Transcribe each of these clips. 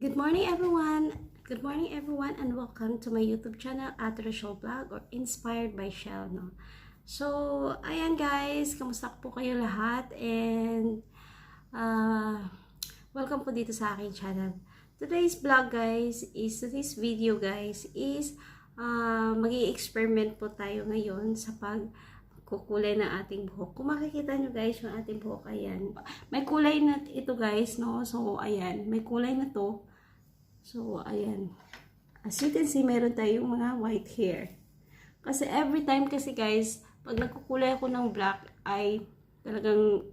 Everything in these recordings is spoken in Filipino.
Good morning everyone! Good morning everyone and welcome to my YouTube channel at Rochelle Vlog or Inspired by Shell. No? So, ayan guys, kamusta po kayo lahat and uh, welcome po dito sa aking channel. Today's vlog guys is, today's video guys is uh, mag experiment po tayo ngayon sa pag kukulay ng ating buhok. Kung makikita nyo guys yung ating buhok, ayan. May kulay na ito guys, no? So, ayan. May kulay na to. So, ayan. As you can see, meron tayong mga white hair. Kasi every time kasi guys, pag nagkukulay ako ng black, ay talagang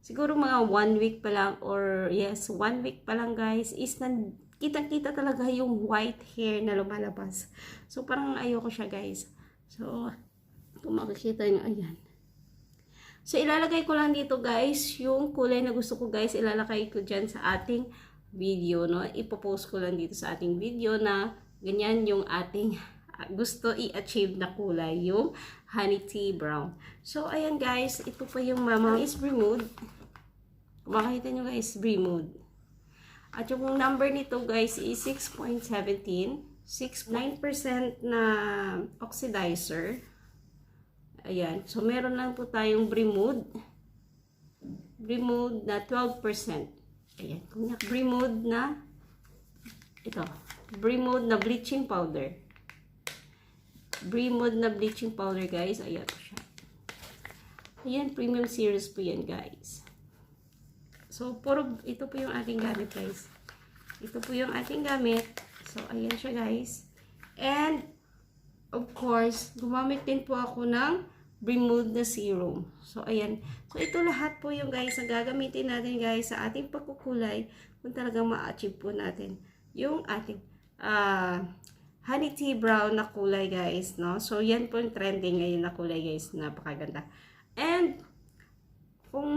siguro mga one week pa lang or yes, one week pa lang guys, is nan kitang-kita talaga yung white hair na lumalabas. So, parang ayoko siya guys. So, kung makikita nyo, ayan. So, ilalagay ko lang dito guys, yung kulay na gusto ko guys, ilalagay ko dyan sa ating video, no? Ipopost ko lang dito sa ating video na ganyan yung ating gusto i-achieve na kulay, yung honey tea brown. So, ayan guys, ito pa yung mama is. Kung makikita nyo guys, Mood. At yung number nito guys is 6.17. 6.9% na oxidizer. Ayan. So, meron lang po tayong Brimood. Brimood na 12%. Ayan. Kung na Brimood na ito. Brimood na bleaching powder. Brimood na bleaching powder, guys. Ayan po siya. Ayan, premium series po yan, guys. So, puro, ito po yung ating gamit, guys. Ito po yung ating gamit. So, ayan siya, guys. And, of course, gumamit din po ako ng Brimood na serum. So, ayan. So, ito lahat po yung guys na gagamitin natin guys sa ating pagkukulay kung talagang ma-achieve po natin yung ating uh, honey tea brown na kulay guys, no? So, yan po yung trending ngayon na kulay guys. Napakaganda. And, kung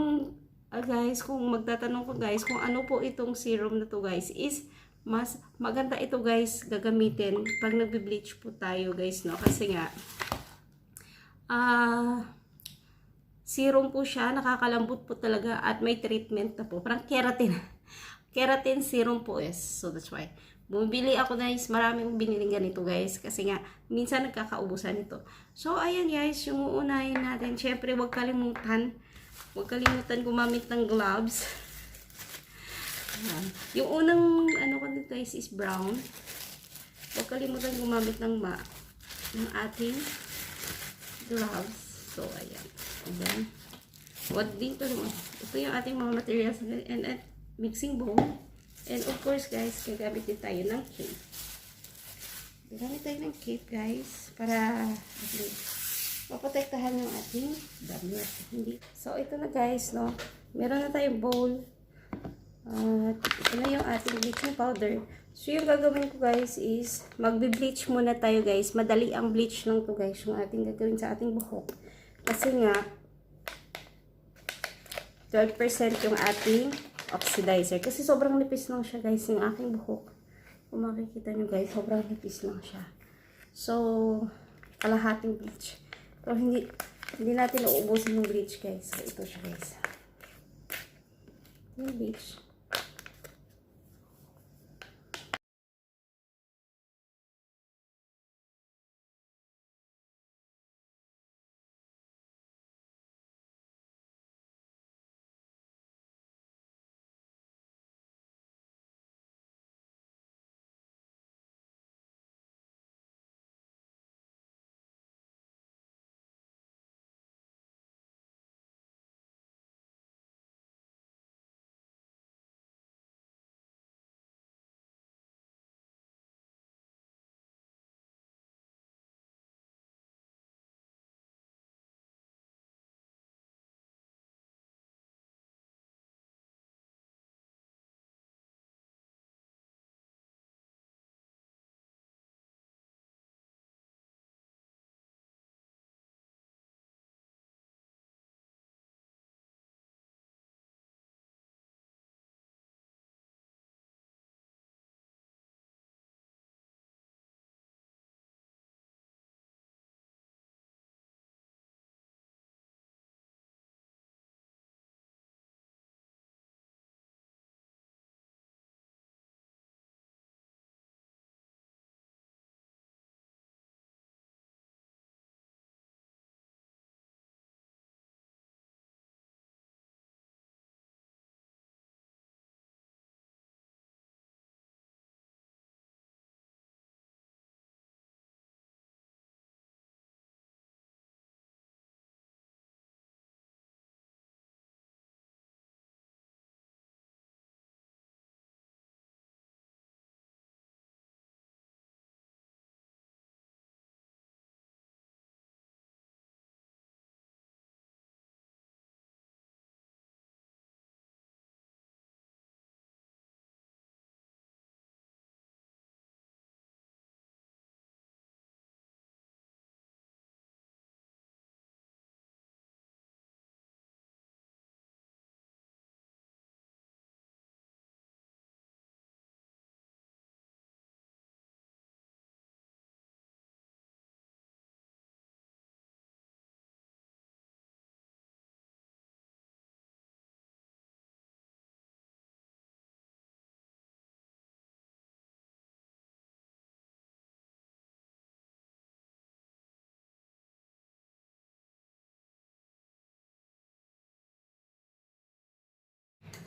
uh, guys, kung magtatanong ko guys, kung ano po itong serum na to guys, is mas maganda ito guys gagamitin pag nagbe-bleach po tayo guys, no? Kasi nga, uh, serum po siya, nakakalambot po talaga at may treatment na po. Parang keratin. keratin serum po is. So that's why. Bumibili ako guys, marami kong biniling ganito guys. Kasi nga, minsan nagkakaubusan ito. So ayan guys, yung uunahin natin. Siyempre, huwag kalimutan. Huwag kalimutan gumamit ng gloves. Yung unang ano ko dito guys is brown. Huwag kalimutan gumamit ng ma ng ating gloves. So, ayan. And then, what dito naman, ito yung ating mga materials and, and mixing bowl. And of course, guys, gagamit din tayo ng cape. Gagamit tayo ng cape, guys, para okay, maprotektahan yung ating damit. Hindi. So, ito na, guys, no. Meron na tayong bowl. At uh, ito na yung ating bleaching powder. So, yung gagawin ko guys is, magbe-bleach muna tayo guys. Madali ang bleach lang to guys, yung ating gagawin sa ating buhok. Kasi nga, 12% yung ating oxidizer. Kasi sobrang nipis lang siya guys, yung aking buhok. Kung makikita nyo guys, sobrang nipis lang siya. So, kalahating bleach. Pero hindi, hindi natin nauubusin yung bleach guys. So, ito siya guys. Yung bleach.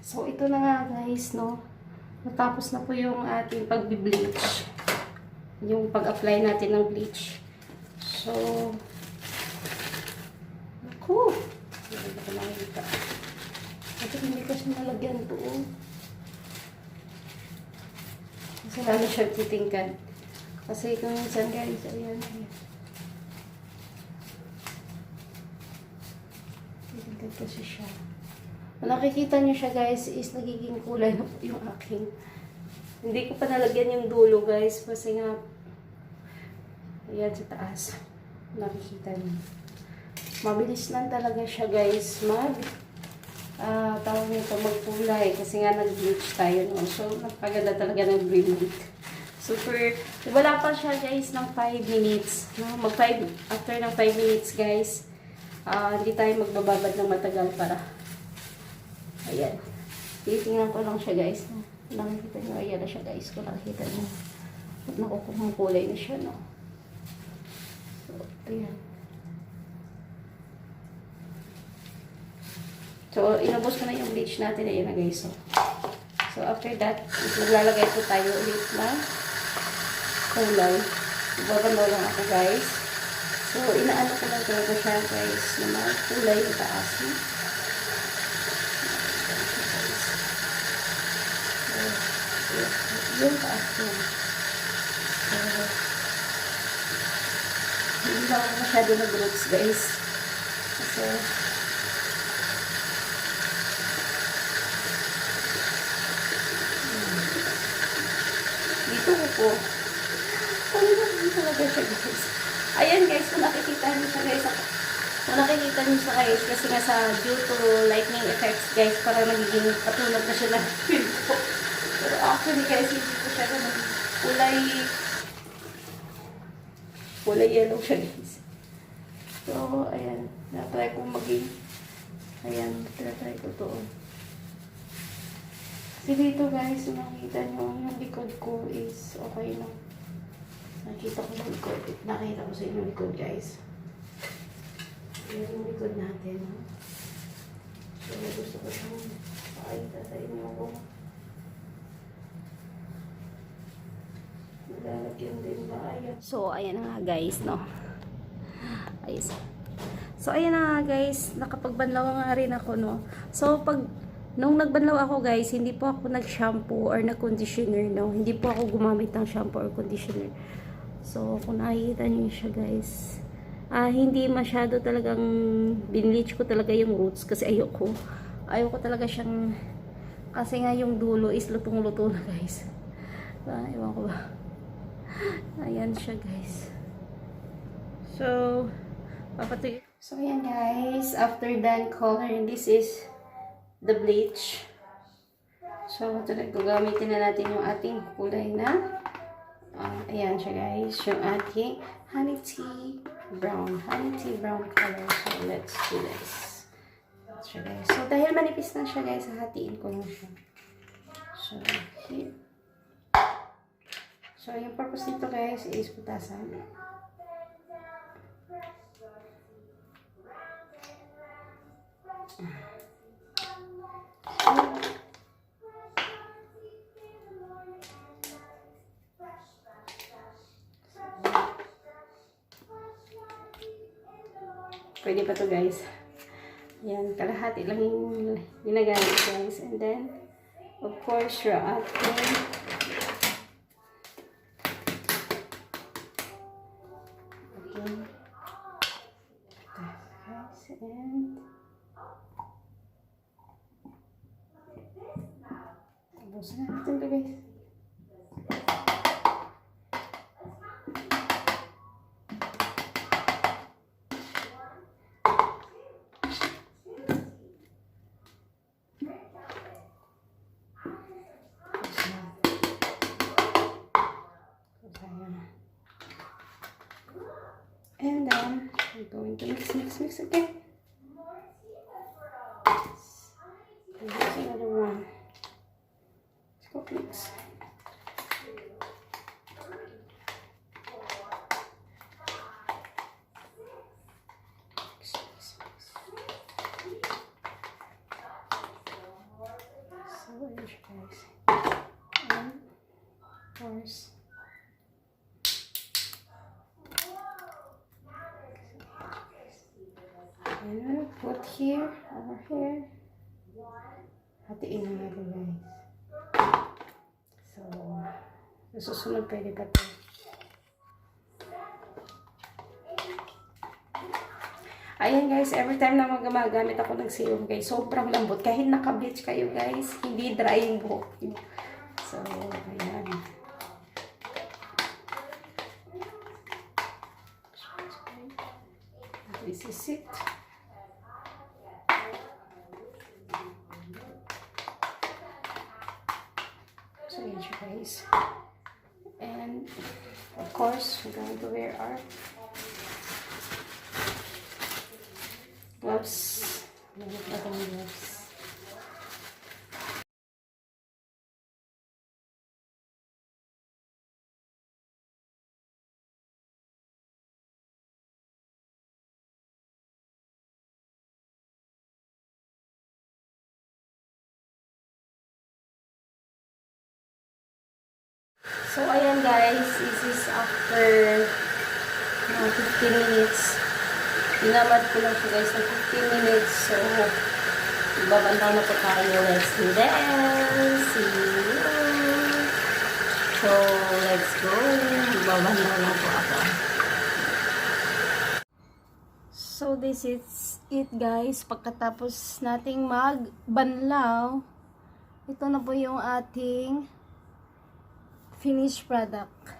So, ito na nga guys, no. Natapos na po yung ating pag-bleach. Yung pag-apply natin ng bleach. So, ako. Hindi ko nakikita. Ito hindi ko siya nalagyan doon. Kasi lalo siya titingkad. Kasi kung minsan guys, ayan, ayan. Titingkad kasi siya. Kung nakikita niyo siya guys, is nagiging kulay na yung aking. Hindi ko pa nalagyan yung dulo guys, kasi nga, ayan sa taas. Nakikita niyo. Mabilis lang talaga siya guys, mag, ah tawag nito magkulay, kasi nga nag-bleach tayo no. So, napaganda talaga ng remake. Super, wala pa siya guys ng 5 minutes. No? Mag 5, after ng 5 minutes guys, ah hindi tayo magbababad ng matagal para Ayan. Titingnan ko lang siya guys. Nakikita nyo, ayan na siya guys. Kung nakikita nyo. At nakukuha kulay na siya, no? So, ayan. So, inubos ko na yung bleach natin. Ayan na guys. So, so after that, maglalagay po tayo ulit na kulay. Babando lang ako guys. So, inaano ko lang talaga siya guys na kulay na taas. No? Yung taas yun. So, hindi ba ako masyado nag-roots guys. Kasi, hmm. dito ko din talaga siya guys. Ayan guys, kung nakikita niyo siya guys, kung nakikita niyo siya guys, kasi nga sa due to lightning effects guys, parang nagiging patulog na siya ng actually guys, hindi ko siya ganun. Kulay, kulay yellow siya guys. So, ayan. Na-try kong maging, ayan, try ko to. Kasi dito guys, nakita nyo, yung likod ko is okay na. Nakita ko yung likod. Nakita ko sa inyo likod guys. Ayan yung likod natin. No? So, gusto ko siyang pakita sa inyo kung Maglalagyan din ba? Ayan. So, ayan na nga guys, no? Ayos. So, ayan na nga guys. Nakapagbanlaw nga rin ako, no? So, pag Nung nagbanlaw ako guys, hindi po ako nag-shampoo or nag-conditioner, no? Hindi po ako gumamit ng shampoo or conditioner. So, kung nakikita niyo siya guys, ah, hindi masyado talagang binleach ko talaga yung roots kasi ayoko. Ayoko talaga siyang, kasi nga yung dulo is lutong-luto na guys. Ah, ewan ko ba. Ayan siya guys. So, papatuloy. So, ayan guys. After done coloring, this is the bleach. So, ito na, gagamitin na natin yung ating kulay na. ah, ayan siya guys. Yung ating honey tea brown. Honey tea brown color. So, let's do this. Siya. So, dahil manipis na siya guys, hahatiin ko lang siya. So, here. So, yung purpose nito guys is putasan. Pwede pa to guys. Yan, kalahati lang yung ginagamit guys. And then, of course, your ating And then we're going to mix, mix, mix again. Put here, over here. Hatiin na natin guys. So, sa susunod pwede pa to. Ayan guys, every time na magagamit ako ng serum guys, sobrang lambot. Kahit naka-bleach kayo guys, hindi dry yung buhok. So, ayan. This is it. So, yun siya guys. And, of course, we're going to wear our gloves. Meron pa akong gloves. So, ayan guys, this is after mga 15 minutes. Dinamad ko lang siya guys ng 15 minutes. So, babanda na po tayo. Let's do this. See you. So, let's go. Babanda na po ako. So, this is it guys. Pagkatapos nating magbanlaw, ito na po yung ating finished product.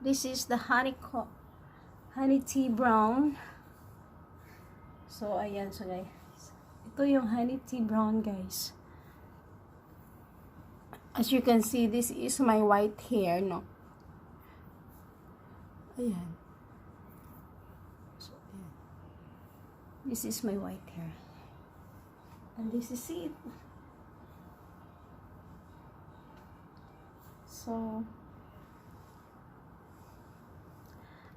This is the honey co honey tea brown. So, ayan. So, guys. Ito yung honey tea brown, guys. As you can see, this is my white hair, no? Ayan. So, ayan. This is my white hair. And this is it. So,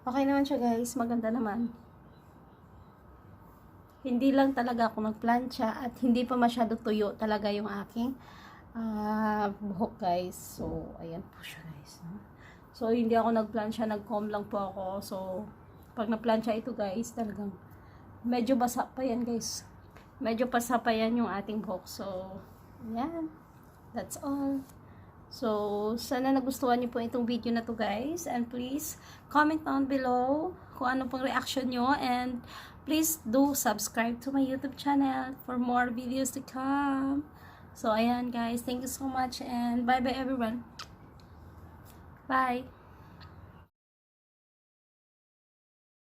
okay naman siya guys. Maganda naman. Hindi lang talaga ako nagplancha at hindi pa masyado tuyo talaga yung aking ah, buhok guys. So, ayan po siya guys. no? So, hindi ako nagplancha. Nag-comb lang po ako. So, pag naplancha ito guys, talagang medyo basa pa yan guys. Medyo basa pa yan yung ating buhok. So, ayan. That's all. So, sana nagustuhan niyo po itong video na to guys. And please, comment down below kung ano pong reaction nyo. And please do subscribe to my YouTube channel for more videos to come. So, ayan guys. Thank you so much. And bye-bye everyone. Bye.